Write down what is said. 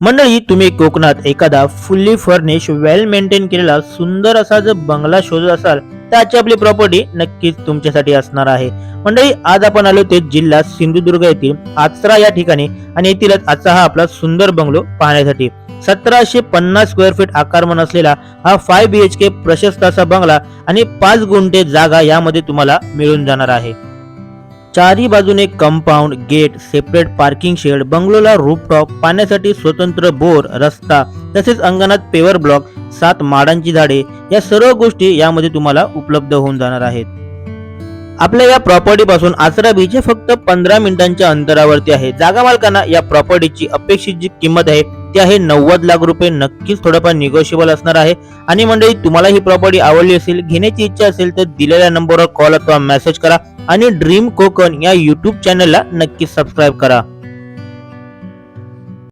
मंडळी तुम्ही कोकणात एखादा फुल्ली फर्निश वेल मेंटेन केलेला सुंदर असा जर बंगला शोधत असाल तर आजची आपली प्रॉपर्टी नक्कीच तुमच्यासाठी असणार आहे. मंडळी आज आपण आलो ते जिल्हा सिंधुदुर्ग येथील आचरा या ठिकाणी आणि येथीलच आजचा हा आपला सुंदर बंगलो पाहण्यासाठी. सतराशे पन्नास स्क्वेअर फीट आकारमान असलेला हा फाय बी एच के प्रशस्त असा बंगला आणि पाच गुंठे जागा यामध्ये तुम्हाला मिळून जाणार आहे. चारी बाजूने compound gate separate parking shed बंगलोला rooftop पाण्यासाठी स्वतंत्र बोर रस्ता तसेच अंगणात पेवर ब्लॉक सात माडांची झाडे या सर्व गोष्टी यामध्ये तुम्हाला उपलब्ध होऊन जाणार आहेत. आपल्या या प्रॉपर्टीपासून आसरा बीच हे फक्त पंधरा मिनिटांच्या अंतरावरती आहे. जागा मालकांना या प्रॉपर्टीची अपेक्षित जी किंमत आहे ती आहे नव्वद लाख रुपये. नक्कीच थोडंफार निगोशिएबल असणार आहे. आणि मंडळी तुम्हाला ही प्रॉपर्टी आवडली असेल घेण्याची इच्छा असेल तर दिलेल्या नंबरवर कॉल अथवा मेसेज करा. आणि ड्रीम कोकण या युट्यूब चॅनलला नक्की सबस्क्राईब करा.